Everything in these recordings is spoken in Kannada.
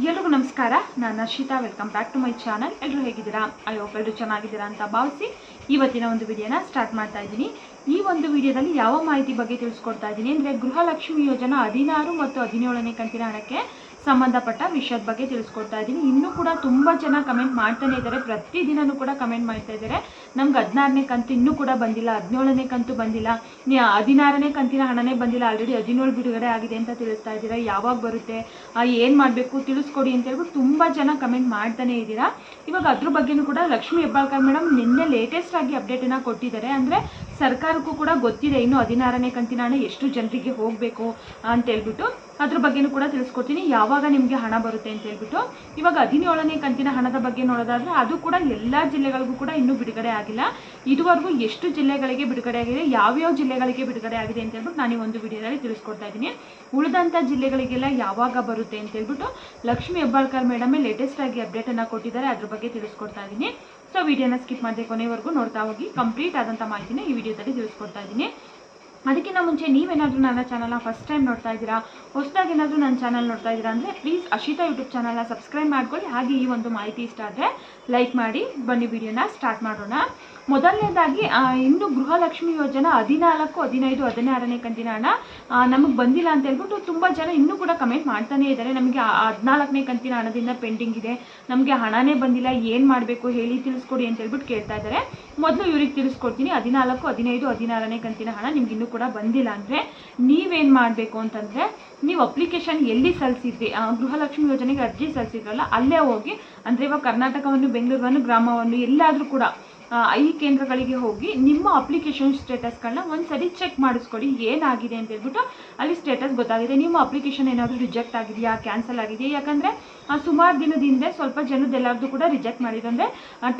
ಎಲ್ರಿಗೂ ನಮಸ್ಕಾರ. ನಾನು Arshitha welcome back to my channel ಎಲ್ಲರೂ ಹೇಗಿದ್ದೀರಾ? ಐ ಹೋಪ್ ಎಲ್ಲರೂ ಚೆನ್ನಾಗಿದ್ದೀರಾ ಅಂತ ಭಾವಿಸಿ ಇವತ್ತಿನ ಒಂದು ವಿಡಿಯೋನ ಸ್ಟಾರ್ಟ್ ಮಾಡ್ತಾ ಇದ್ದೀನಿ. ಈ ಒಂದು ವಿಡಿಯೋದಲ್ಲಿ ಯಾವ ಮಾಹಿತಿ ಬಗ್ಗೆ ತಿಳಿಸ್ಕೊಡ್ತಾ ಇದ್ದೀನಿ ಅಂದರೆ ಗೃಹಲಕ್ಷ್ಮಿ ಯೋಜನಾ ಹದಿನಾರು ಮತ್ತು ಹದಿನೇಳನೇ ಕಂತಿನ ಹಣಕ್ಕೆ ಸಂಬಂಧಪಟ್ಟ ವಿಷಯದ ಬಗ್ಗೆ ತಿಳಿಸ್ಕೊಡ್ತಾ ಇದ್ದೀನಿ. ಇನ್ನೂ ಕೂಡ ತುಂಬ ಜನ ಕಮೆಂಟ್ ಮಾಡ್ತಾನೆ ಇದ್ದಾರೆ. ಪ್ರತಿದಿನೂ ಕೂಡ ಕಮೆಂಟ್ ಮಾಡ್ತಾ ಇದ್ದಾರೆ. ನಮ್ಗೆ ಹದಿನಾರನೇ ಕಂತು ಇನ್ನೂ ಕೂಡ ಬಂದಿಲ್ಲ. ಹದಿನೇಳನೇ ಕಂತು ಬಂದಿಲ್ಲ. ಹದಿನಾರನೇ ಕಂತಿನ ಹಣನೇ ಬಂದಿಲ್ಲ. ಆಲ್ರೆಡಿ ಹದಿನೇಳು ಬಿಡುಗಡೆ ಆಗಿದೆ ಅಂತ ತಿಳಿಸ್ತಾ ಇದ್ದೀರಾ? ಯಾವಾಗ ಬರುತ್ತೆ? ಏನು ಮಾಡಬೇಕು? ತಿಳಿಸ್ಕೊಡಿ ಅಂತ ಹೇಳ್ಬಿಟ್ಟು ತುಂಬ ಜನ ಕಮೆಂಟ್ ಮಾಡ್ತಾನೆ ಇದ್ದೀರಾ? ಇವಾಗ ಅದ್ರ ಬಗ್ಗೆನೂ ಕೂಡ ಲಕ್ಷ್ಮಿ ಹೆಬ್ಬಾಳ್ಕರ್ ಮೇಡಮ್ ನಿನ್ನೆ ಲೇಟೆಸ್ಟ್ ಆಗಿ ಅಪ್ಡೇಟನ್ನು ಕೊಟ್ಟಿದ್ದಾರೆ. ಅಂದರೆ ಸರ್ಕಾರಕ್ಕೂ ಕೂಡ ಗೊತ್ತಿದೆ. ಇನ್ನು ಹದಿನಾರನೇ ಕಂತಿನ ಹಣ ಎಷ್ಟು ಜನರಿಗೆ ಹೋಗಬೇಕು ಅಂತ ಹೇಳ್ಬಿಟ್ಟು. ಅದ್ರ ಬಗ್ಗೆನೂ ಕೂಡ ತಿಳಿಸ್ಕೊಡ್ತೀನಿ. ಯಾವಾಗ ನಿಮಗೆ ಹಣ ಬರುತ್ತೆ ಅಂತ ಹೇಳ್ಬಿಟ್ಟು. ಇವಾಗ ಹದಿನೇಳನೇ ಕಂತಿನ ಹಣದ ಬಗ್ಗೆ ನೋಡೋದಾದ್ರೆ ಅದು ಕೂಡ ಎಲ್ಲ ಜಿಲ್ಲೆಗಳಿಗೂ ಕೂಡ ಇನ್ನೂ ಬಿಡುಗಡೆ ಆಗಿಲ್ಲ. ಇದುವರೆಗೂ ಎಷ್ಟು ಜಿಲ್ಲೆಗಳಿಗೆ ಬಿಡುಗಡೆ ಆಗಿದೆ, ಯಾವ್ಯಾವ ಜಿಲ್ಲೆಗಳಿಗೆ ಬಿಡುಗಡೆ ಆಗಿದೆ ಅಂತ ಹೇಳ್ಬಿಟ್ಟು ನಾನು ಈ ಒಂದು ವಿಡಿಯೋದಲ್ಲಿ ತಿಳಿಸ್ಕೊಡ್ತಾ ಇದ್ದೀನಿ. ಉಳಿದಂಥ ಜಿಲ್ಲೆಗಳಿಗೆಲ್ಲ ಯಾವಾಗ ಬರುತ್ತೆ ಅಂತ ಹೇಳ್ಬಿಟ್ಟು ಲಕ್ಷ್ಮೀ ಹೆಬ್ಬಾಳ್ಕರ್ ಮೇಡಮ್ ಲೇಟೆಸ್ಟ್ ಆಗಿ ಅಪ್ಡೇಟನ್ನು ಕೊಟ್ಟಿದ್ದಾರೆ. ಅದ್ರ ಬಗ್ಗೆ ತಿಳಿಸ್ಕೊಡ್ತಾ ಇದ್ದೀನಿ. ಸೊ ವಿಡಿಯೋನ ಸ್ಕಿಪ್ ಮಾಡದೆ ಕೊನೆವರೆಗೂ ನೋಡ್ತಾ ಹೋಗಿ ಕಂಪ್ಲೀಟ್ ಆದಂಥ ಮಾಹಿತಿನ ಈ ವಿಡಿಯೋದಲ್ಲಿ ತಿಳಿಸ್ಕೊಡ್ತಾ ಇದ್ದೀನಿ. ಅದಕ್ಕಿಂತ ಮುಂಚೆ ನೀವೇನಾದರೂ ನನ್ನ ಚಾನಲ್ನ ಫಸ್ಟ್ ಟೈಮ್ ನೋಡ್ತಾ ಇದ್ದೀರಾ? ಹೊಸದಾಗಿ ಏನಾದರೂ ನನ್ನ ಚಾನಲ್ ನೋಡ್ತಾ ಇದ್ದೀರಾ ಅಂದರೆ ಪ್ಲೀಸ್ ಅಶಿತಾ ಯೂಟ್ಯೂಬ್ ಚಾನಲ್ನ ಸಬ್ಸ್ಕ್ರೈಬ್ ಮಾಡ್ಕೊಳ್ಳಿ. ಹಾಗೆ ಈ ಒಂದು ಮಾಹಿತಿ ಇಷ್ಟ ಆದರೆ ಲೈಕ್ ಮಾಡಿ. ಬನ್ನಿ ವಿಡಿಯೋನ ಸ್ಟಾರ್ಟ್ ಮಾಡೋಣ. ಮೊದಲನೇದಾಗಿ ಇನ್ನು ಗೃಹಲಕ್ಷ್ಮಿ ಯೋಜನಾ ಹದಿನಾಲ್ಕು, ಹದಿನೈದು, ಹದಿನಾರನೇ ಕಂತಿನ ಹಣ ನಮಗೆ ಬಂದಿಲ್ಲ ಅಂತ ಹೇಳ್ಬಿಟ್ಟು ತುಂಬ ಜನ ಇನ್ನೂ ಕೂಡ ಕಮೆಂಟ್ ಮಾಡ್ತಾನೆ ಇದ್ದಾರೆ. ನಮಗೆ ಹದಿನಾಲ್ಕನೇ ಕಂತಿನ ಹಣದಿಂದ ಪೆಂಡಿಂಗ್ ಇದೆ. ನಮಗೆ ಹಣನೇ ಬಂದಿಲ್ಲ, ಏನು ಮಾಡಬೇಕು ಹೇಳಿ ತಿಳಿಸ್ಕೊಡಿ ಅಂತ ಹೇಳ್ಬಿಟ್ಟು ಕೇಳ್ತಾ ಇದ್ದಾರೆ. ಮೊದಲು ಇವ್ರಿಗೆ ತಿಳಿಸ್ಕೊಡ್ತೀನಿ, ಹದಿನಾಲ್ಕು, ಹದಿನೈದು, ಹದಿನಾರನೇ ಕಂತಿನ ಹಣ ನಿಮ್ಗೆ ಇನ್ನೂ ಕೂಡ ಬಂದಿಲ್ಲ ಅಂದರೆ ನೀವೇನು ಮಾಡಬೇಕು ಅಂತಂದರೆ, ನೀವು ಅಪ್ಲಿಕೇಶನ್ ಎಲ್ಲಿ ಸಲ್ಲಿಸಿದ್ರಿ ಗೃಹಲಕ್ಷ್ಮಿ ಯೋಜನೆಗೆ ಅರ್ಜಿ ಸಲ್ಲಿಸಿದ್ರಲ್ಲ ಅಲ್ಲೇ ಹೋಗಿ, ಅಂದರೆ ಇವಾಗ ಕರ್ನಾಟಕವನ್ನು, ಬೆಂಗಳೂರನ್ನು, ಗ್ರಾಮವನ್ನು, ಎಲ್ಲಾದರೂ ಕೂಡ ಈ ಕೇಂದ್ರಗಳಿಗೆ ಹೋಗಿ ನಿಮ್ಮ ಅಪ್ಲಿಕೇಶನ್ ಸ್ಟೇಟಸ್ಗಳನ್ನ ಒಂದ್ಸರಿ ಚೆಕ್ ಮಾಡಿಸ್ಕೊಡಿ ಏನಾಗಿದೆ ಅಂತ ಹೇಳ್ಬಿಟ್ಟು ಅಲ್ಲಿ ಸ್ಟೇಟಸ್ ಗೊತ್ತಾಗಿದೆ. ನಿಮ್ಮ ಅಪ್ಲಿಕೇಶನ್ ಏನಾದರೂ ರಿಜೆಕ್ಟ್ ಆಗಿದೆಯಾ ಕ್ಯಾನ್ಸಲ್ ಆಗಿದೆಯಾ? ಯಾಕಂದರೆ ಸುಮಾರು ದಿನದ ಹಿಂದೆ ಸ್ವಲ್ಪ ಜನದ್ದೆಲ್ಲರದ್ದು ಕೂಡ ರಿಜೆಕ್ಟ್ ಮಾಡಿದಂದರೆ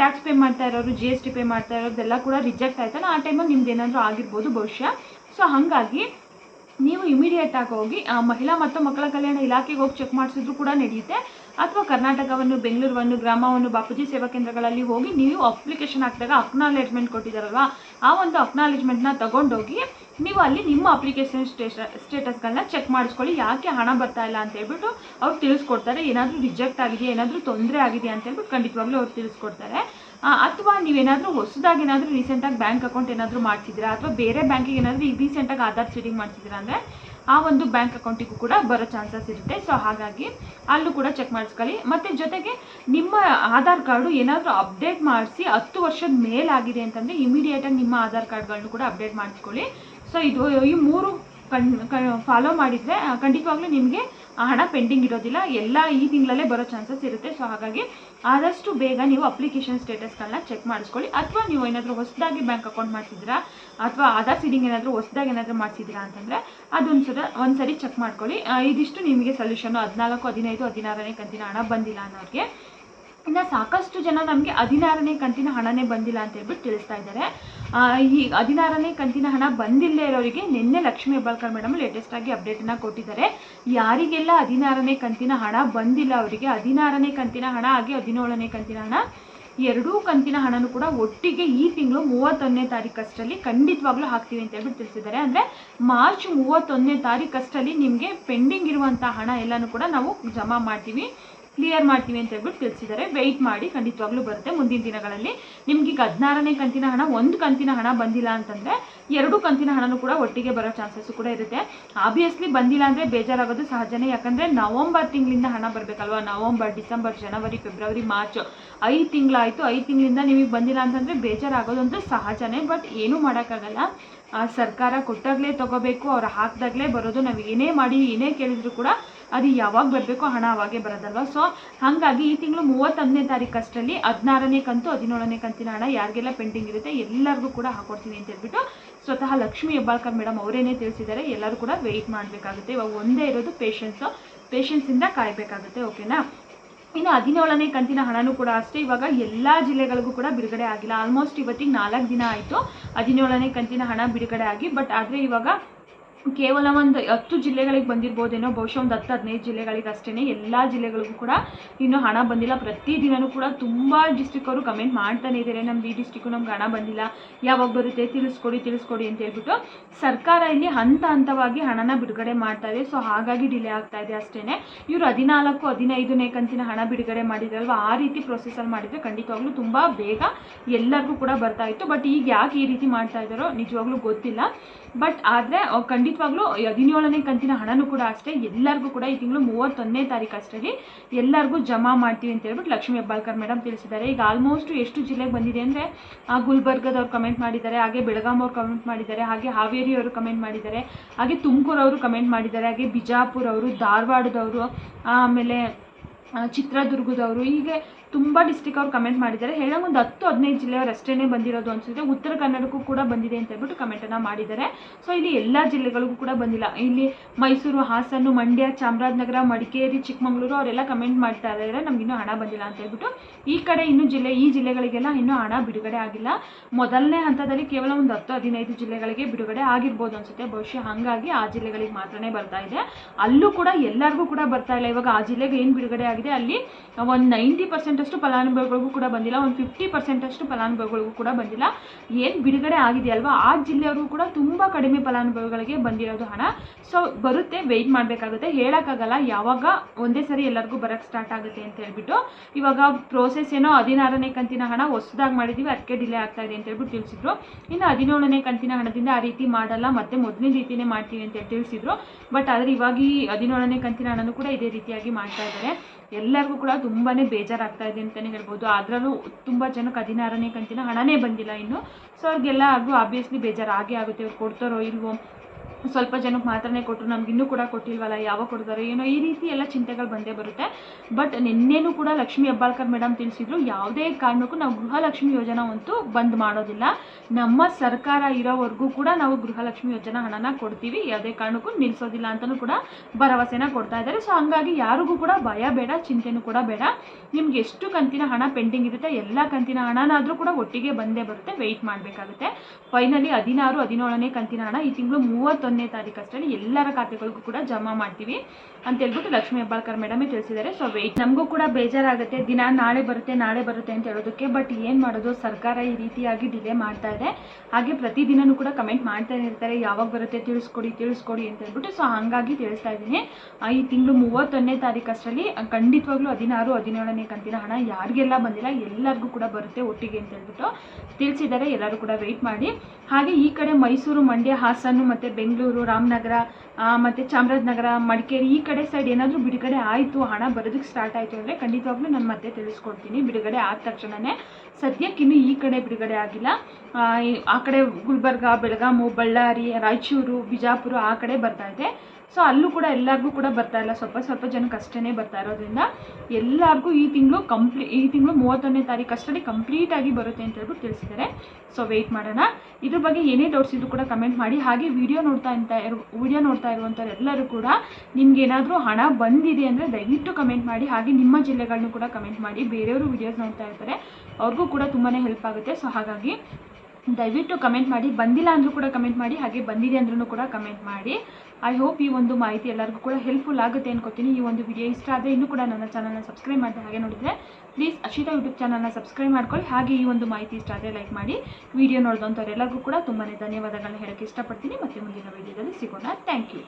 ಟ್ಯಾಕ್ಸ್ ಪೇ ಮಾಡ್ತಾ ಇರೋರು ಜಿ ಪೇ ಮಾಡ್ತಾ ಇರೋದೆಲ್ಲ ಕೂಡ ರಿಜೆಕ್ಟ್ ಆಯ್ತಲ್ಲ, ಆ ಟೈಮಲ್ಲಿ ನಿಮ್ದು ಏನಾದರೂ ಆಗಿರ್ಬೋದು ಬಹುಶಃ ಸೊ ಹಾಗಾಗಿ ನೀವು ಇಮಿಡಿಯೇಟ್ ಆಗಿ ಹೋಗಿ ಮಹಿಳಾ ಮತ್ತು ಮಕ್ಕಳ ಕಲ್ಯಾಣ ಇಲಾಖೆಗೆ ಹೋಗಿ ಚೆಕ್ ಮಾಡಿಸಿದ್ರು ಕೂಡ ನಡೆಯುತ್ತೆ. ಅಥವಾ ಕರ್ನಾಟಕವನ್ನು, ಬೆಂಗಳೂರನ್ನು, ಗ್ರಾಮವನ್ನು, ಬಾಪೂಜಿ ಸೇವಾ ಕೇಂದ್ರಗಳಲ್ಲಿ ಹೋಗಿ ನೀವು ಅಪ್ಲಿಕೇಶನ್ ಹಾಕಿದಾಗ ಅಕ್ನಾಲೇಜ್ಮೆಂಟ್ ಕೊಟ್ಟಿದ್ದಾರಲ್ವ? ಆ ಒಂದು ಅಕ್ನಾಲೇಜ್ಮೆಂಟ್ನ ತಗೊಂಡೋಗಿ ನೀವು ಅಲ್ಲಿ ನಿಮ್ಮ ಅಪ್ಲಿಕೇಶನ್ ಸ್ಟೇಟ ಸ್ಟೇಟಸ್ಗಳನ್ನ ಚೆಕ್ ಮಾಡಿಸ್ಕೊಳ್ಳಿ. ಯಾಕೆ ಹಣ ಬರ್ತಾ ಇಲ್ಲ ಅಂತ ಹೇಳ್ಬಿಟ್ಟು ಅವ್ರು ತಿಳಿಸ್ಕೊಡ್ತಾರೆ. ಏನಾದರೂ ರಿಜೆಕ್ಟ್ ಆಗಿದೆಯಾ? ಏನಾದರೂ ತೊಂದರೆ ಆಗಿದೆಯಾ ಅಂತ ಹೇಳ್ಬಿಟ್ಟು ಖಂಡಿತವಾಗ್ಲೂ ಅವ್ರು ತಿಳಿಸ್ಕೊಡ್ತಾರೆ. ಅಥವಾ ನೀವೇನಾದರೂ ಹೊಸದಾಗಿ ಏನಾದರೂ ರೀಸೆಂಟಾಗಿ ಬ್ಯಾಂಕ್ ಅಕೌಂಟ್ ಏನಾದರೂ ಮಾಡ್ತಿದ್ದೀರಾ? ಅಥವಾ ಬೇರೆ ಬ್ಯಾಂಕಿಗೆ ಏನಾದರೂ ಈಗ ರೀಸೆಂಟಾಗಿ ಆಧಾರ್ ಸೀಡಿಂಗ್ ಮಾಡ್ತಿದ್ದೀರಾ ಅಂದರೆ ಆ ಒಂದು ಬ್ಯಾಂಕ್ ಅಕೌಂಟಿಗೂ ಕೂಡ ಬರೋ ಚಾನ್ಸಸ್ ಇರುತ್ತೆ. ಸೊ ಹಾಗಾಗಿ ಅಲ್ಲೂ ಕೂಡ ಚೆಕ್ ಮಾಡಿಸ್ಕೊಳ್ಳಿ. ಮತ್ತು ಜೊತೆಗೆ ನಿಮ್ಮ ಆಧಾರ್ ಕಾರ್ಡು ಏನಾದರೂ ಅಪ್ಡೇಟ್ ಮಾಡಿಸಿ ಹತ್ತು ವರ್ಷದ ಮೇಲಾಗಿದೆ ಅಂತಂದರೆ ಇಮಿಡಿಯೇಟಾಗಿ ನಿಮ್ಮ ಆಧಾರ್ ಕಾರ್ಡ್ಗಳನ್ನು ಕೂಡ ಅಪ್ಡೇಟ್ ಮಾಡಿಸ್ಕೊಳ್ಳಿ. ಸೊ ಇದು ಈ ಮೂರು ಕಣ್ ಫಾಲೋ ಮಾಡಿದರೆ ಖಂಡಿತವಾಗ್ಲೂ ನಿಮಗೆ ಆ ಹಣ ಪೆಂಡಿಂಗ್ ಇರೋದಿಲ್ಲ. ಎಲ್ಲ ಈ ತಿಂಗಳಲ್ಲೇ ಬರೋ ಚಾನ್ಸಸ್ ಇರುತ್ತೆ. ಸೊ ಹಾಗಾಗಿ ಆದಷ್ಟು ಬೇಗ ನೀವು ಅಪ್ಲಿಕೇಶನ್ ಸ್ಟೇಟಸ್ಗಳನ್ನ ಚೆಕ್ ಮಾಡಿಸ್ಕೊಳ್ಳಿ. ಅಥವಾ ನೀವು ಏನಾದರೂ ಹೊಸದಾಗಿ ಬ್ಯಾಂಕ್ ಅಕೌಂಟ್ ಮಾಡಿಸಿದ್ರಾ ಅಥವಾ ಆಧಾರ್ ಸೀಡಿಂಗ್ ಏನಾದರೂ ಹೊಸದಾಗಿ ಏನಾದರೂ ಮಾಡಿಸಿದ್ರಾ ಅಂತಂದರೆ ಅದೊಂದು ಸಲ ಒಂದು ಚೆಕ್ ಮಾಡ್ಕೊಳ್ಳಿ. ಇದಿಷ್ಟು ನಿಮಗೆ ಸೊಲ್ಯೂಷನ್ ಹದಿನಾಲ್ಕು, ಹದಿನೈದು, ಹದಿನಾರನೇ ಕಂತಿನ ಹಣ ಬಂದಿಲ್ಲ ಅನ್ನೋರಿಗೆ. ಇನ್ನು ಸಾಕಷ್ಟು ಜನ ನಮಗೆ ಹದಿನಾರನೇ ಕಂತಿನ ಹಣನೇ ಬಂದಿಲ್ಲ ಅಂತ ಹೇಳ್ಬಿಟ್ಟು ತಿಳಿಸ್ತಾ ಇದ್ದಾರೆ. ಈ ಹದಿನಾರನೇ ಕಂತಿನ ಹಣ ಬಂದಿಲ್ಲದೆ ಇರೋರಿಗೆ ನಿನ್ನೆ ಲಕ್ಷ್ಮೀ ಹೆಬ್ಬಾಳ್ಕರ್ ಮೇಡಮ್ ಲೇಟೆಸ್ಟ್ ಆಗಿ ಅಪ್ಡೇಟನ್ನು ಕೊಟ್ಟಿದ್ದಾರೆ. ಯಾರಿಗೆಲ್ಲ ಹದಿನಾರನೇ ಕಂತಿನ ಹಣ ಬಂದಿಲ್ಲ ಅವರಿಗೆ, ಹದಿನಾರನೇ ಕಂತಿನ ಹಣ ಹಾಗೆ ಹದಿನೇಳನೇ ಕಂತಿನ ಹಣ, ಎರಡೂ ಕಂತಿನ ಹಣನೂ ಕೂಡ ಒಟ್ಟಿಗೆ ಈ ತಿಂಗಳು ಮೂವತ್ತೊಂದನೇ ತಾರೀಕಷ್ಟರಲ್ಲಿ ಖಂಡಿತವಾಗ್ಲೂ ಹಾಕ್ತೀವಿ ಅಂತ ಹೇಳ್ಬಿಟ್ಟು ತಿಳಿಸಿದ್ದಾರೆ. ಅಂದರೆ ಮಾರ್ಚ್ ಮೂವತ್ತೊಂದನೇ ತಾರೀಕಷ್ಟರಲ್ಲಿ ನಿಮಗೆ ಪೆಂಡಿಂಗ್ ಇರುವಂಥ ಹಣ ಎಲ್ಲನೂ ಕೂಡ ನಾವು ಜಮಾ ಮಾಡ್ತೀವಿ. ಕ್ಲಿಯರ್ ಮಾಡ್ತೀವಿ ಅಂತ ಹೇಳ್ಬಿಟ್ಟು ತಿಳಿಸಿದ್ದಾರೆ. ವೆಯ್ಟ್ ಮಾಡಿ, ಖಂಡಿತವಾಗ್ಲೂ ಬರುತ್ತೆ. ಮುಂದಿನ ದಿನಗಳಲ್ಲಿ ನಿಮ್ಗೆ ಈಗ ಹದಿನಾರನೇ ಕಂತಿನ ಹಣ, ಒಂದು ಕಂತಿನ ಹಣ ಬಂದಿಲ್ಲ ಅಂತಂದರೆ ಎರಡು ಕಂತಿನ ಹಣನೂ ಕೂಡ ಒಟ್ಟಿಗೆ ಬರೋ ಚಾನ್ಸಸ್ ಕೂಡ ಇರುತ್ತೆ. ಆಬ್ವಿಯಸ್ಲಿ ಬಂದಿಲ್ಲ ಅಂದರೆ ಬೇಜಾರಾಗೋದು ಸಹಜನೇ. ಯಾಕಂದರೆ ನವಂಬರ್ ತಿಂಗಳಿಂದ ಹಣ ಬರಬೇಕಲ್ವಾ? ನವಂಬರ್, ಡಿಸೆಂಬರ್, ಜನವರಿ, ಫೆಬ್ರವರಿ, ಮಾರ್ಚ್. ಐದು ತಿಂಗಳಾಯಿತು. ಐದು ತಿಂಗಳಿಂದ ನಿಮಗೆ ಬಂದಿಲ್ಲ ಅಂತಂದರೆ ಬೇಜಾರಾಗೋದಂತೂ ಸಹಜನೇ. ಬಟ್ ಏನೂ ಮಾಡೋಕ್ಕಾಗಲ್ಲ. ಸರ್ಕಾರ ಕೊಟ್ಟಾಗಲೇ ತಗೋಬೇಕು, ಅವ್ರು ಹಾಕಿದಾಗಲೇ ಬರೋದು. ನಾವು ಏನೇ ಮಾಡಿ, ಏನೇ ಕೇಳಿದ್ರು ಕೂಡ ಅದು ಯಾವಾಗ ಬರಬೇಕು ಹಣ ಅವಾಗೆ ಬರೋದಲ್ವ? ಸೊ ಹಾಗಾಗಿ ಈ ತಿಂಗಳು ಮೂವತ್ತೊಂದನೇ ತಾರೀಕು ಅಷ್ಟರಲ್ಲಿ ಹದಿನಾರನೇ ಕಂತು, ಹದಿನೇಳನೇ ಕಂತಿನ ಹಣ ಯಾರಿಗೆಲ್ಲ ಪೆಂಡಿಂಗ್ ಇರುತ್ತೆ ಎಲ್ಲರಿಗೂ ಕೂಡ ಹಾಕೊಡ್ತೀನಿ ಅಂತ ಹೇಳ್ಬಿಟ್ಟು ಸ್ವತಃ ಲಕ್ಷ್ಮೀ ಹೆಬ್ಬಾಳ್ಕರ್ ಮೇಡಮ್ ಅವರೇನೇ ತಿಳಿಸಿದ್ದಾರೆ. ಎಲ್ಲರೂ ಕೂಡ ವೆಯ್ಟ್ ಮಾಡಬೇಕಾಗುತ್ತೆ. ಇವಾಗ ಒಂದೇ ಇರೋದು ಪೇಷನ್ಸು ಪೇಷನ್ಸಿಂದ ಕಾಯಬೇಕಾಗುತ್ತೆ. ಓಕೆನಾ ಇನ್ನು ಹದಿನೇಳನೇ ಕಂತಿನ ಹಣನೂ ಕೂಡ ಅಷ್ಟೇ. ಇವಾಗ ಎಲ್ಲ ಜಿಲ್ಲೆಗಳಿಗೂ ಕೂಡ ಬಿಡುಗಡೆ ಆಗಿಲ್ಲ. ಆಲ್ಮೋಸ್ಟ್ ಇವತ್ತಿಗೆ ನಾಲ್ಕು ದಿನ ಆಯಿತು. ಹದಿನೇಳನೇ ಕಂತಿನ ಹಣ ಬಿಡುಗಡೆ ಆಗಿ. ಬಟ್ ಆದರೆ ಇವಾಗ ಕೇವಲ ಒಂದು ಹತ್ತು ಜಿಲ್ಲೆಗಳಿಗೆ ಬಂದಿರ್ಬೋದೇನೋ, ಬಹುಶಃ ಒಂದು ಹತ್ತು ಹದಿನೈದು ಜಿಲ್ಲೆಗಳಿಗೆ ಅಷ್ಟೇ ಎಲ್ಲ ಜಿಲ್ಲೆಗಳಿಗೂ ಕೂಡ ಇನ್ನೂ ಹಣ ಬಂದಿಲ್ಲ. ಪ್ರತಿದಿನವೂ ಕೂಡ ತುಂಬ ಡಿಸ್ಟಿಕ್ ಅವರು ಕಮೆಂಟ್ ಮಾಡ್ತಾನೆ ಇದ್ದಾರೆ. ನಮ್ದು ಈ ಡಿಸ್ಟಿಕ್ಕು ನಮ್ಗೆ ಹಣ ಬಂದಿಲ್ಲ. ಯಾವಾಗ ಬರುತ್ತೆ ತಿಳಿಸ್ಕೊಡಿ ತಿಳಿಸ್ಕೊಡಿ ಅಂತ ಹೇಳ್ಬಿಟ್ಟು ಸರ್ಕಾರ ಇಲ್ಲಿ ಹಂತ ಹಂತವಾಗಿ ಹಣನ ಬಿಡುಗಡೆ ಮಾಡ್ತಾ ಇದೆ. ಸೊ ಹಾಗಾಗಿ ಡಿಲೇ ಆಗ್ತಾ ಇದೆ ಅಷ್ಟೇ ಇವರು ಹದಿನಾಲ್ಕು, ಹದಿನೈದನೇ ಕಂತಿನ ಹಣ ಬಿಡುಗಡೆ ಮಾಡಿದ್ರಲ್ವ? ಆ ರೀತಿ ಪ್ರೊಸೆಸಲ್ಲಿ ಮಾಡಿದರೆ ಖಂಡಿತವಾಗ್ಲೂ ತುಂಬ ಬೇಗ ಎಲ್ಲರಿಗೂ ಕೂಡ ಬರ್ತಾ ಇತ್ತು. ಬಟ್ ಈಗ ಯಾಕೆ ಈ ರೀತಿ ಮಾಡ್ತಾ ಇದ್ದಾರೋ ನಿಜವಾಗ್ಲೂ ಗೊತ್ತಿಲ್ಲ. ಬಟ್ ಆದರೆ ಖಂಡಿತವಾಗ್ಲೂ ಹದಿನೇಳನೇ ಕಂತಿನ ಹಣನೂ ಕೂಡ ಅಷ್ಟೇ. ಎಲ್ಲರಿಗೂ ಕೂಡ ಈ ತಿಂಗಳು ಮೂವತ್ತೊಂದನೇ ತಾರೀಕು ಅಷ್ಟರಲ್ಲಿ ಎಲ್ಲರಿಗೂ ಜಮಾ ಮಾಡ್ತೀವಿ ಅಂತ ಹೇಳ್ಬಿಟ್ಟು ಲಕ್ಷ್ಮೀ ಹೆಬ್ಬಾಳ್ಕರ್ ಮೇಡಮ್ ತಿಳಿಸಿದ್ದಾರೆ. ಈಗ ಆಲ್ಮೋಸ್ಟ್ ಎಷ್ಟು ಜಿಲ್ಲೆಗೆ ಬಂದಿದೆ ಅಂದರೆ ಗುಲ್ಬರ್ಗದವ್ರು ಕಮೆಂಟ್ ಮಾಡಿದ್ದಾರೆ, ಹಾಗೆ ಬೆಳಗಾಂ ಅವ್ರು ಕಮೆಂಟ್ ಮಾಡಿದ್ದಾರೆ, ಹಾಗೆ ಹಾವೇರಿ ಅವರು ಕಮೆಂಟ್ ಮಾಡಿದ್ದಾರೆ, ಹಾಗೆ ತುಮಕೂರು ಅವರು ಕಮೆಂಟ್ ಮಾಡಿದ್ದಾರೆ, ಹಾಗೆ ಬಿಜಾಪುರ ಅವರು ಧಾರವಾಡದವರು, ಆಮೇಲೆ ಚಿತ್ರದುರ್ಗದವರು, ಹೀಗೆ ತುಂಬ ಡಿಸ್ಟಿಕ್ ಅವ್ರು ಕಮೆಂಟ್ ಮಾಡಿದ್ದಾರೆ. ಹೇಳೋ ಒಂದು ಹತ್ತು, ಹದಿನೈದು ಜಿಲ್ಲೆಯವ್ರು ಅಷ್ಟೇ ಬಂದಿರೋದು ಅನಿಸುತ್ತೆ. ಉತ್ತರ ಕನ್ನಡಕ್ಕೂ ಕೂಡ ಬಂದಿದೆ ಅಂತ ಹೇಳ್ಬಿಟ್ಟು ಕಮೆಂಟನ್ನು ಮಾಡಿದ್ದಾರೆ. ಸೊ ಇಲ್ಲಿ ಎಲ್ಲ ಜಿಲ್ಲೆಗಳಿಗೂ ಕೂಡ ಬಂದಿಲ್ಲ. ಇಲ್ಲಿ ಮೈಸೂರು, ಹಾಸನ, ಮಂಡ್ಯ, ಚಾಮರಾಜನಗರ, ಮಡಿಕೇರಿ, ಚಿಕ್ಕಮಗಳೂರು ಅವರೆಲ್ಲ ಕಮೆಂಟ್ ಮಾಡ್ತಾ ಇದ್ದಾರೆ ನಮ್ಗೆ ಇನ್ನೂ ಹಣ ಬಂದಿಲ್ಲ ಅಂತ ಹೇಳ್ಬಿಟ್ಟು ಈ ಕಡೆ ಇನ್ನೂ ಜಿಲ್ಲೆ, ಈ ಜಿಲ್ಲೆಗಳಿಗೆಲ್ಲ ಇನ್ನೂ ಹಣ ಬಿಡುಗಡೆ ಆಗಿಲ್ಲ. ಮೊದಲನೇ ಹಂತದಲ್ಲಿ ಕೇವಲ ಒಂದು ಹತ್ತು, ಹದಿನೈದು ಜಿಲ್ಲೆಗಳಿಗೆ ಬಿಡುಗಡೆ ಆಗಿರ್ಬೋದು ಅನ್ಸುತ್ತೆ. ಬಹುಶಃ ಹಾಗಾಗಿ ಆ ಜಿಲ್ಲೆಗಳಿಗೆ ಮಾತ್ರನೇ ಬರ್ತಾ ಇದೆ. ಅಲ್ಲೂ ಕೂಡ ಎಲ್ಲರಿಗೂ ಕೂಡ ಬರ್ತಾ ಇಲ್ಲ. ಇವಾಗ ಆ ಜಿಲ್ಲೆಗೆ ಏನು ಬಿಡುಗಡೆ ಆಗಿದೆ? ಅಲ್ಲಿ ಒಂದು ನೈಂಟಿ ಪರ್ಸೆಂಟ್ ಅಷ್ಟು ಫಲಾನುಭವಿಗಳಿಗೂ ಕೂಡ ಬಂದಿಲ್ಲ, ಒಂದು ಫಿಫ್ಟಿ ಪರ್ಸೆಂಟ್ ಅಷ್ಟು ಫಲಾನುಭವಿಗಳಿಗೂ ಕೂಡ ಬಂದಿಲ್ಲ. ಏನು ಬಿಡುಗಡೆ ಆಗಿದೆಯಲ್ವಾ? ಆ ಜಿಲ್ಲೆಯವರು ಕೂಡ ತುಂಬ ಕಡಿಮೆ ಫಲಾನುಭವಿಗಳಿಗೆ ಬಂದಿರೋದು ಹಣ. ಸೊ ಬರುತ್ತೆ ವೆಯ್ಟ್ ಮಾಡಬೇಕಾಗುತ್ತೆ. ಹೇಳೋಕ್ಕಾಗಲ್ಲ, ಯಾವಾಗ ಒಂದೇ ಸರಿ ಎಲ್ಲರಿಗೂ ಬರೋಕ್ಕೆ ಸ್ಟಾರ್ಟ್ ಆಗುತ್ತೆ ಅಂತ ಹೇಳ್ಬಿಟ್ಟು. ಇವಾಗ ಪ್ರೋಸೆಸ್ ಏನೋ ಹದಿನಾರನೇ ಕಂತಿನ ಹಣ ಹೊಸದಾಗಿ ಮಾಡಿದ್ದೀವಿ ಅದಕ್ಕೆ ಡಿಲೇ ಆಗ್ತಾ ಇದೆ ಅಂತ ಹೇಳ್ಬಿಟ್ಟು ತಿಳಿಸಿದ್ರು. ಇನ್ನು ಹದಿನೇಳನೇ ಕಂತಿನ ಹಣದಿಂದ ಆ ರೀತಿ ಮಾಡಲ್ಲ, ಮತ್ತೆ ಮೊದಲನೇ ರೀತಿಯೇ ಮಾಡ್ತೀವಿ ಅಂತ ತಿಳಿಸಿದ್ರು. ಬಟ್ ಆದರೆ ಇವಾಗ ಈ ಹದಿನೇಳನೇ ಕಂತಿನ ಹಣನೂ ಕೂಡ ಇದೇ ರೀತಿಯಾಗಿ ಮಾಡ್ತಾ ಇದ್ದಾರೆ. ಎಲ್ಲರಿಗೂ ಕೂಡ ತುಂಬಾ ಬೇಜಾರಾಗ್ತಾ ಇದೆ ಅಂತಲೇ ಹೇಳ್ಬೋದು. ಅದರಲ್ಲೂ ತುಂಬ ಜನಕ್ಕೆ ಹದಿನಾರನೇ ಕಂತಿನ ಹಣನೇ ಬಂದಿಲ್ಲ ಇನ್ನು. ಸೊ ಅವ್ರಿಗೆಲ್ಲ ಹಾಗೂ ಆಬ್ವಿಯಸ್ಲಿ ಆಗುತ್ತೆ. ಅವ್ರು ಕೊಡ್ತಾರೋ ಇಲ್ವೋ ಸ್ವಲ್ಪ ಜನಕ್ಕೆ ಮಾತ್ರನೇ ಕೊಟ್ಟರು, ನಮ್ಗೆ ಇನ್ನೂ ಕೂಡ ಕೊಟ್ಟಿಲ್ವಲ್ಲ ಯಾವಾಗ ಕೊಡ್ತಾರೆ, ಏನೋ ಈ ರೀತಿ ಎಲ್ಲ ಚಿಂತೆಗಳು ಬಂದೇ ಬರುತ್ತೆ. ಬಟ್ ನಿನ್ನೆನೂ ಕೂಡ ಲಕ್ಷ್ಮೀ ಹೆಬ್ಬಾಳ್ಕರ್ ಮೇಡಮ್ ತಿಳಿಸಿದ್ರು, ಯಾವುದೇ ಕಾರಣಕ್ಕೂ ನಾವು ಗೃಹಲಕ್ಷ್ಮಿ ಯೋಜನಾ ಅಂತೂ ಬಂದ್ ಮಾಡೋದಿಲ್ಲ. ನಮ್ಮ ಸರ್ಕಾರ ಇರೋವರೆಗೂ ಕೂಡ ನಾವು ಗೃಹಲಕ್ಷ್ಮಿ ಯೋಜನಾ ಹಣನ ಕೊಡ್ತೀವಿ, ಯಾವುದೇ ಕಾರಣಕ್ಕೂ ನಿಲ್ಲಿಸೋದಿಲ್ಲ ಅಂತಲೂ ಕೂಡ ಭರವಸೆನ ಕೊಡ್ತಾ ಇದ್ದಾರೆ. ಸೊ ಹಂಗಾಗಿ ಯಾರಿಗೂ ಕೂಡ ಭಯ ಬೇಡ, ಚಿಂತೆನೂ ಕೂಡ ಬೇಡ. ನಿಮ್ಗೆ ಎಷ್ಟು ಕಂತಿನ ಹಣ ಪೆಂಡಿಂಗ್ ಇರುತ್ತೆ, ಎಲ್ಲ ಕಂತಿನ ಹಣನಾದರೂ ಕೂಡ ಒಟ್ಟಿಗೆ ಬಂದೇ ಬರುತ್ತೆ ವೆಯ್ಟ್ ಮಾಡಬೇಕಾಗುತ್ತೆ. ಫೈನಲಿ ಹದಿನಾರು, ಹದಿನೇಳನೇ ಕಂತಿನ ಹಣ, ಈ ತಿಂಗಳು ಮೂವತ್ತೊಂದನೇ ತಾರೀಕು ಅಷ್ಟರಲ್ಲಿ ಎಲ್ಲರ ಖಾತೆಗಳಿಗೂ ಕೂಡ ಜಮಾ ಮಾಡ್ತೀವಿ ಅಂತ ಹೇಳ್ಬಿಟ್ಟು ಲಕ್ಷ್ಮೀ ಹೆಬ್ಬಾಳ್ಕರ್ ಮೇಡಮೇ ತಿಳಿಸಿದ್ದಾರೆ. ಸೊ ವೆಯ್ಟ್ ನಮಗೂ ಕೂಡ ಬೇಜಾರಾಗುತ್ತೆ. ದಿನ ನಾಳೆ ಬರುತ್ತೆ ನಾಳೆ ಬರುತ್ತೆ ಅಂತ ಹೇಳೋದಕ್ಕೆ ಬಟ್ ಏನು ಮಾಡೋದು? ಸರ್ಕಾರ ಈ ರೀತಿಯಾಗಿ ಡಿಲೇ ಮಾಡ್ತಾ ಇದೆ. ಹಾಗೆ ಪ್ರತಿದಿನನೂ ಕೂಡ ಕಮೆಂಟ್ ಮಾಡ್ತಾನೆ ಇರ್ತಾರೆ. ಯಾವಾಗ ಬರುತ್ತೆ ತಿಳಿಸ್ಕೊಡಿ ತಿಳಿಸ್ಕೊಡಿ ಅಂತ ಹೇಳ್ಬಿಟ್ಟು. ಸೊ ಹಾಗಾಗಿ ತಿಳಿಸ್ತಾ ಇದ್ದೀನಿ. ಈ ತಿಂಗಳು ಮೂವತ್ತೊಂದನೇ ತಾರೀಕು ಅಷ್ಟರಲ್ಲಿ ಖಂಡಿತವಾಗ್ಲೂ ಹದಿನಾರು, ಹದಿನೇಳನೇ ಕಂತಿನ ಹಣ ಯಾರಿಗೆಲ್ಲ ಬಂದಿಲ್ಲ, ಎಲ್ಲರಿಗೂ ಕೂಡ ಬರುತ್ತೆ ಒಟ್ಟಿಗೆ ಅಂತ ಹೇಳ್ಬಿಟ್ಟು ತಿಳಿಸಿದ್ದಾರೆ. ಎಲ್ಲರೂ ಕೂಡ ವೆಯ್ಟ್ ಮಾಡಿ. ಹಾಗೆ ಈ ಕಡೆ ಮೈಸೂರು ಮಂಡ್ಯ ಹಾಸನ ಮತ್ತು ಬೆಂಗಳೂರು ರಾಮನಗರ ಮತ್ತು ಚಾಮರಾಜನಗರ, ಮಡಿಕೇರಿ ಈ ಕಡೆ ಸೈಡ್ ಏನಾದರೂ ಬಿಡುಗಡೆ ಆಯಿತು, ಹಣ ಬರೋದಕ್ಕೆ ಸ್ಟಾರ್ಟ್ ಆಯಿತು ಅಂದರೆ ಖಂಡಿತವಾಗ್ಲೂ ನಾನು ಮತ್ತೆ ತಿಳಿಸ್ಕೊಡ್ತೀನಿ. ಬಿಡುಗಡೆ ಆದ ತಕ್ಷಣವೇ ಸದ್ಯಕ್ಕಿನ್ನೂ ಈ ಕಡೆ ಬಿಡುಗಡೆ ಆಗಿಲ್ಲ. ಆ ಕಡೆ ಗುಲ್ಬರ್ಗ ಬೆಳಗಾಮು ಬಳ್ಳಾರಿ, ರಾಯಚೂರು, ಬಿಜಾಪುರ ಆ ಕಡೆ ಬರ್ತಾ ಇದೆ. ಸೊ ಅಲ್ಲೂ ಕೂಡ ಎಲ್ಲರಿಗೂ ಕೂಡ ಬರ್ತಾ ಇಲ್ಲ. ಸ್ವಲ್ಪ ಸ್ವಲ್ಪ ಜನಕ್ಕೆ ಅಷ್ಟೇ ಬರ್ತಾ ಇರೋದ್ರಿಂದ ಎಲ್ಲರಿಗೂ ಈ ತಿಂಗಳು ಕಂಪ್ಲೀ ಈ ತಿಂಗಳು ಮೂವತ್ತೊಂದನೇ ತಾರೀಕು ಅಷ್ಟರಲ್ಲಿ ಕಂಪ್ಲೀಟಾಗಿ ಬರುತ್ತೆ ಅಂತ ಹೇಳ್ಬಿಟ್ಟು ತಿಳಿಸಿದ್ದಾರೆ. ಸೊ ವೆಯ್ಟ್ ಮಾಡೋಣ. ಇದ್ರ ಬಗ್ಗೆ ಏನೇ ಡೌಟ್ಸ್ ಇದ್ರು ಕೂಡ ಕಮೆಂಟ್ ಮಾಡಿ. ಹಾಗೆ ವಿಡಿಯೋ ನೋಡ್ತಾ ಅಂತ ವೀಡಿಯೋ ವಿಡಿಯೋ ನೋಡ್ತಾ ಇರುವಂಥವ್ರೆಲ್ಲರೂ ಕೂಡ ನಿಮ್ಗೇನಾದರೂ ಹಣ ಬಂದಿದೆ ಅಂದರೆ ದಯವಿಟ್ಟು ಕಮೆಂಟ್ ಮಾಡಿ. ಹಾಗೆ ನಿಮ್ಮ ಜಿಲ್ಲೆಗಳನ್ನೂ ಕೂಡ ಕಮೆಂಟ್ ಮಾಡಿ. ಬೇರೆಯವರು ವಿಡಿಯೋಸ್ ನೋಡ್ತಾ ಇರ್ತಾರೆ. ಅವ್ರಿಗೂ ಕೂಡ ತುಂಬಾ ಹೆಲ್ಪ್ ಆಗುತ್ತೆ. ಸೊ ಹಾಗಾಗಿ ದಯವಿಟ್ಟು ಕಮೆಂಟ್ ಮಾಡಿ. ಬಂದಿಲ್ಲ ಅಂದರೂ ಕೂಡ ಕಮೆಂಟ್ ಮಾಡಿ. ಹಾಗೆ ಬಂದಿದೆ ಅಂದ್ರೂ ಕೂಡ ಕಮೆಂಟ್ ಮಾಡಿ. ಐ ಹೋಪ್ ಈ ಒಂದು ಮಾಹಿತಿ ಎಲ್ಲರಿಗೂ ಕೂಡ ಹೆಲ್ಪ್ಫುಲ್ ಆಗುತ್ತೆ ಅನ್ಕೋತೀನಿ. ಈ ಒಂದು ವಿಡಿಯೋ ಇಷ್ಟ ಆದರೆ ಇನ್ನೂ ಕೂಡ ನನ್ನ ಚಾನಲ್ನ ಸಬ್ಸ್ಕ್ರೈಬ್ ಮಾಡಿದೆ ಹಾಗೆ ನೋಡಿದರೆ ಪ್ಲೀಸ್ ಅಶಿತಾ ಯೂಟ್ಯೂಬ್ ಚಾನಲ್ನ ಸಬ್ಸ್ಕ್ರೈಬ್ ಮಾಡ್ಕೊಳ್ಳಿ. ಹಾಗೆ ಈ ಒಂದು ಮಾಹಿತಿ ಇಷ್ಟ ಆದರೆ ಲೈಕ್ ಮಾಡಿ. ವಿಡಿಯೋ ನೋಡಿದಂಥವ್ರೆಲ್ಲರಿಗೂ ಕೂಡ ತುಂಬಾ ಧನ್ಯವಾದಗಳನ್ನ ಹೇಳೋಕ್ಕೆ ಇಷ್ಟಪಡ್ತೀನಿ. ಮತ್ತೆ ಮುಂದಿನ ವಿಡಿಯೋದಲ್ಲಿ ಸಿಗೋಣ. Thank you